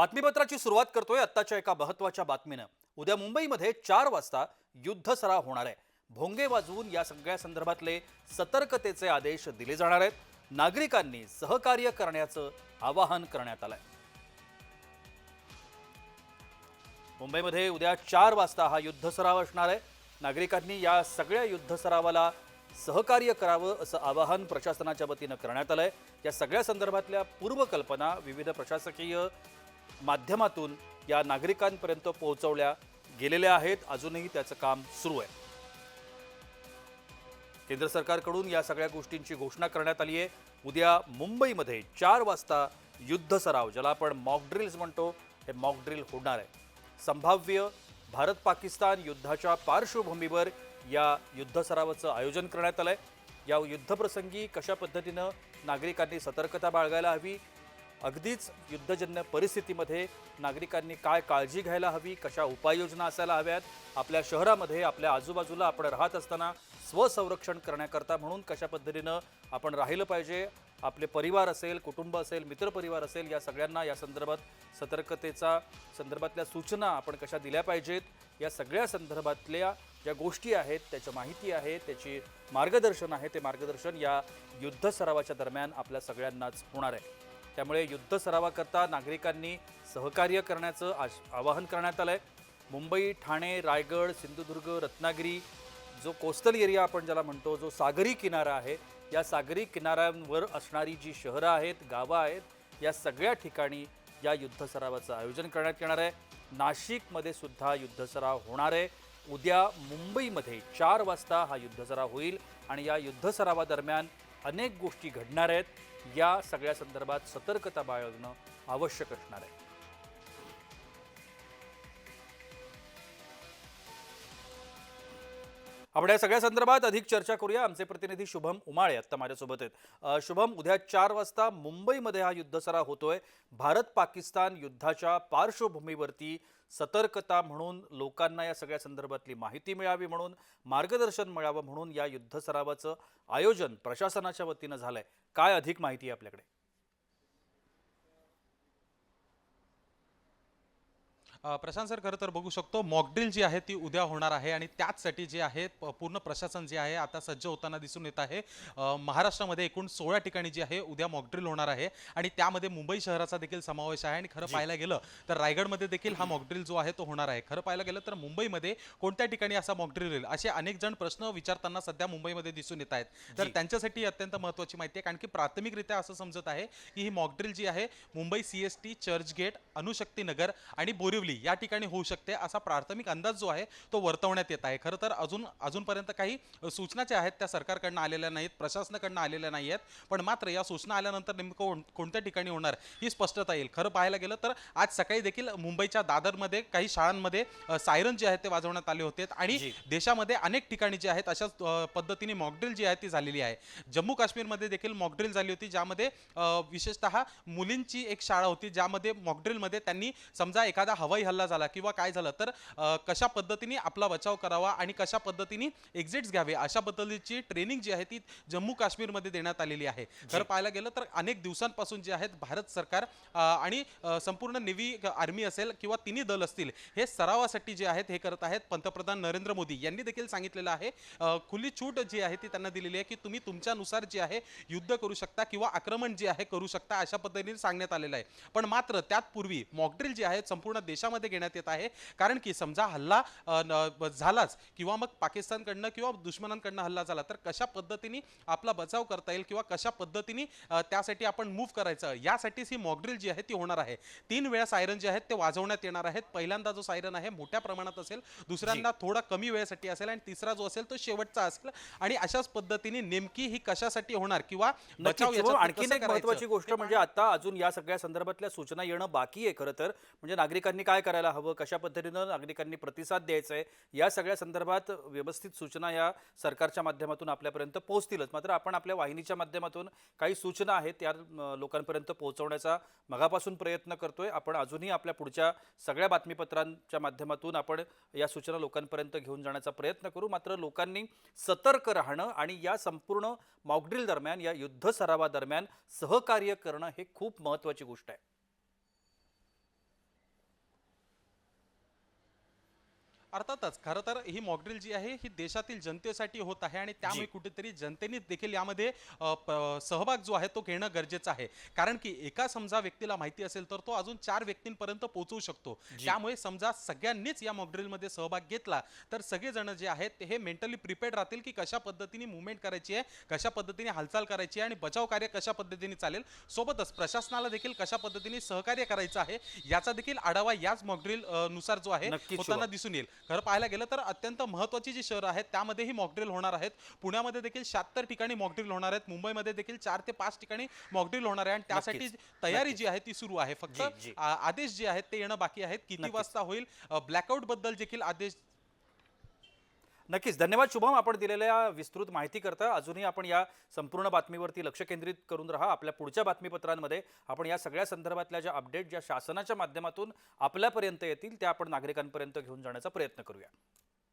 बातमीपत्राची सुरुवात करतोय आत्ताच्या एका महत्त्वाच्या बातमीनं. उद्या मुंबईमध्ये चार वाजता युद्ध सराव होणार आहे. भोंगे वाजवून या सगळ्या संदर्भातले सतर्कतेचे आदेश दिले जाणार आहेत. नागरिकांनी सहकार्य करण्याचं आवाहन करण्यात आलंय. मुंबईमध्ये उद्या चार वाजता हा युद्ध सराव असणार आहे. नागरिकांनी या सगळ्या युद्ध सरावाला सहकार्य करावं असं आवाहन प्रशासनाच्या वतीनं करण्यात आलंय. या सगळ्या संदर्भातल्या पूर्वकल्पना विविध प्रशासकीय माध्यमातून या नागरिकांपर्यंत पोहोचवल्या गेलेल्या आहेत. अजूनही त्याचं काम सुरू आहे. केंद्र सरकारकडून या सगळ्या गोष्टींची घोषणा करण्यात आली आहे. उद्या मुंबईमध्ये चार वाजता युद्ध सराव ज्याला आपण मॉकड्रिल्स म्हणतो हे मॉकड्रिल होणार आहे. संभाव्य भारत पाकिस्तान युद्धाच्या पार्श्वभूमीवर या युद्ध सरावाचं आयोजन करण्यात आलं आहे या युद्धप्रसंगी कशा पद्धतीनं नागरिकांनी सतर्कता बाळगायला हवी अगदीच युद्धजन्य परिस्थितीमध्ये नागरिकांनी काय काळजी घ्यायला हवी कशा उपाययोजना असायला हव्यात आपल्या शहरामध्ये आपल्या आजूबाजूला आपण राहत असताना स्वसंरक्षण करण्याकरता म्हणून कशा पद्धतीनं आपण राहिलं पाहिजे आपले परिवार असेल कुटुंब असेल मित्रपरिवार असेल या सगळ्यांना या संदर्भात सतर्कतेचा संदर्भातल्या सूचना आपण कशा दिल्या पाहिजेत या सगळ्या संदर्भातल्या ज्या गोष्टी आहेत त्याच्या माहिती आहे त्याची मार्गदर्शन आहे ते मार्गदर्शन या युद्ध सरावाच्या दरम्यान आपल्या सगळ्यांनाच होणार आहे. त्यामुळे युद्ध सरावाकरता नागरिकांनी सहकार्य करण्याचं आश आवाहन करण्यात आलं आहे मुंबई ठाणे रायगड सिंधुदुर्ग रत्नागिरी जो कोस्टल एरिया आपण ज्याला म्हणतो जो सागरी किनारा आहे या सागरी किनाऱ्यांवर असणारी जी शहरं आहेत गावं आहेत या सगळ्या ठिकाणी या युद्ध सरावाचं आयोजन करण्यात येणार आहे. नाशिकमध्ये सुद्धा युद्ध सराव होणार आहे. उद्या मुंबईमध्ये चार वाजता हा युद्ध सराव होईल आणि या युद्ध सरावादरम्यान अनेक गोष्टी घडणार आहेत. या सगळ्या संदर्भात सतर्कता बाळगणं आवश्यक असणार आहे. आपण या सगळ्या संदर्भात अधिक चर्चा करूया. आमचे प्रतिनिधी शुभम उमाळे आत्ता माझ्यासोबत आहेत. शुभम उद्या चार वाजता मुंबईमध्ये हा युद्ध सराव होतोय. भारत पाकिस्तान युद्धाच्या पार्श्वभूमीवरती सतर्कता म्हणून लोकांना या सगळ्या संदर्भातली माहिती मिळावी म्हणून मार्गदर्शन मिळावं म्हणून या युद्ध सरावाचं आयोजन प्रशासनाच्या वतीनं झालंय. काय अधिक माहिती आहे आपल्याकडे? प्रशांत सर खरं तर बघू शकतो मॉकड्रिल जी आहे ती उद्या होणार आहे आणि त्याचसाठी जे आहे पूर्ण प्रशासन जे आहे आता सज्ज होताना दिसून येत आहे. महाराष्ट्रामध्ये एकूण सोळा ठिकाणी जे आहे उद्या मॉकड्रिल होणार आहे आणि त्यामध्ये मुंबई शहराचा देखील समावेश आहे. आणि खरं पाहायला गेलं तर रायगडमध्ये देखील हा मॉकड्रिल जो आहे तो होणार आहे. खरं पाहायला गेलं तर मुंबईमध्ये कोणत्या ठिकाणी असा मॉकड्रिल होईल? असे अनेक जण प्रश्न विचारताना सध्या मुंबईमध्ये दिसून येत आहेत. तर. त्यांच्यासाठी अत्यंत महत्त्वाची माहिती आहे कारण की प्राथमिकरित्या असं समजत आहे की ही मॉकड्रिल जी आहे Mumbai C S T Churchgate Anushakti Nagar आणि बोरिवली या ठिकाणी होऊ शकते असा प्राथमिक अंदाज जो आहे तो वर्तवण्यात येत आहे. खरं तर अजून अजूनपर्यंत काही सूचना ज्या आहेत त्या सरकारकडनं आलेल्या नाहीत प्रशासनाकडनं आलेल्या नाही आहेत पण मात्र या सूचना आल्यानंतर नेमकं कोण- कोणत्या ठिकाणी होणार ही स्पष्टता येईल. खरं पाहायला गेलं तर आज सकाळी देखील मुंबईच्या दादरमध्ये काही शाळांमध्ये सायरन जे आहेत ते वाजवण्यात आले होते. आणि. देशामध्ये अनेक ठिकाणी जे आहेत अशाच पद्धतीने मॉकड्रिल जी आहे ती झालेली आहे. जम्मू काश्मीरमध्ये देखील मॉकड्रिल झाली होती ज्यामध्ये विशेषतः मुलींची एक शाळा होती ज्यामध्ये मॉकड्रिलमध्ये त्यांनी समजा एखादा हवाई हल्ला झाला किंवा काय झालं तर कशा पद्धतीने आपला बचाव करावा आणि कशा पद्धतीने एक्झिट्स घ्यावे अशा पद्धतीची ट्रेनिंग जी आहे ती जम्मू काश्मीरमध्ये देण्यात आलेली आहे. खरं पाहायला गेलं तर अनेक दिवसांपासून जे आहेत भारत सरकार आणि संपूर्ण नेव्ही आर्मी असेल किंवा तिन्ही दल असतील हे सरावासाठी जे आहेत हे करत आहेत पंतप्रधान नरेंद्र मोदी. यांनी देखील सांगितलेलं आहे खुली छूट जी आहे ती त्यांना दिलेली आहे की तुम्ही तुमच्यानुसार जे आहे युद्ध करू शकता किंवा आक्रमण जे आहे करू शकता अशा पद्धतीने सांगण्यात आलेलं आहे. पण मात्र त्यात पूर्वी मॉकड्रिल जे आहे संपूर्ण देशामध्ये घेण्यात येत आहे. कारण की समजा हल्ला झालाच किंवा मग पाकिस्तानकडनं किंवा दुश्मनांकडनं हल्ला झाला तर कशा पद्धतीने आपला बचाव करता येईल किंवा कशा पद्धतीने त्यासाठी आपण मूव्ह करायचं? यासाठीच ही मॉकड्रिल जी आहे ती होणार आहे. तीन वेळा सायरन जे आहेत ते वाजवण्यात येणार आहेत. पहिल्यांदा जो सायरन आहे मोठ्या प्रमाणात असेल दुसऱ्यांदा थोडा कमी वेळेसाठी असेल आणि तिसरा जो असेल तो शेवटचा असेल. आणि अशाच पद्धतीने नेमकी ही कशासाठी होणार किंवा बचाव एक करायचं? महत्वाची गोष्ट म्हणजे आता अजून या सगळ्या संदर्भातल्या सूचना येणं बाकी आहे खरं तर. म्हणजे नागरिकांनी काय काय करायला हवं कशा पद्धतीनं नागरिकांनी प्रतिसाद द्यायचा आहे या सगळ्या संदर्भात व्यवस्थित सूचना या सरकारच्या माध्यमातून आपल्यापर्यंत पोहोचतीलच. मात्र आपण आपल्या वाहिनीच्या माध्यमातून काही सूचना आहेत त्या लोकांपर्यंत पोहोचवण्याचा मगापासून प्रयत्न करतोय. आपण अजूनही आपल्या पुढच्या सगळ्या बातमीपत्रांच्या माध्यमातून आपण या सूचना लोकांपर्यंत घेऊन जाण्याचा प्रयत्न करू. मात्र लोकांनी सतर्क राहणं आणि या संपूर्ण मॉकड्रिल दरम्यान या युद्ध सरावादरम्यान सहकार्य करणं हे खूप महत्त्वाची गोष्ट आहे. अर्थातच खरं तर ही मॉकड्रिल जी आहे ही देशातील जनतेसाठी होत आहे आणि त्यामुळे कुठेतरी जनतेने देखील यामध्ये सहभाग जो आहे तो घेणं गरजेचं आहे. कारण की एका समजा व्यक्तीला माहिती असेल तर तो अजून चार व्यक्तींपर्यंत पोहोचवू शकतो. त्यामुळे समजा सगळ्यांनीच या मॉकड्रिलमध्ये सहभाग घेतला तर सगळेजण जे आहेत ते हे मेंटली प्रिपेअर्ड राहतील की कशा पद्धतीने मुवमेंट करायची आहे कशा पद्धतीने हालचाल करायची आहे आणि बचाव कार्य कशा पद्धतीने चालेल. सोबतच प्रशासनाला देखील कशा पद्धतीने सहकार्य करायचं आहे याचा देखील आढावा याच मॉकड्रिलनुसार जो आहे होताना. दिसून येईल. खरं पाहायला गेलं तर अत्यंत महत्वाची जी शहरं आहेत त्यामध्ये ही मॉकड्रिल होणार आहेत. पुण्यामध्ये देखील शहात्तर ठिकाणी मॉकड्रिल होणार आहेत. मुंबईमध्ये देखील चार ते पाच ठिकाणी मॉकड्रिल होणार आहे. आणि त्यासाठी. तयारी जी आहे ती सुरू आहे. फक्त आदेश जे आहेत ते येणं बाकी आहेत. किती. वाजता होईल? ब्लॅकआउटबद्दल देखील आदेश नक्कीच. धन्यवाद शुभम. आपण दिलेल्या विस्तृत माहिती करता अजूनही आपण या संपूर्ण बातमीवरती लक्ष केंद्रित करून राहा. आपल्या पुढच्या बातमीपत्रांमध्ये आपण या सगळ्या संदर्भातल्या ज्या अपडेट ज्या शासनाच्या माध्यमातून आपल्यापर्यंत येतील त्या आपण नागरिकांपर्यंत घेऊन जाण्याचा प्रयत्न करूया.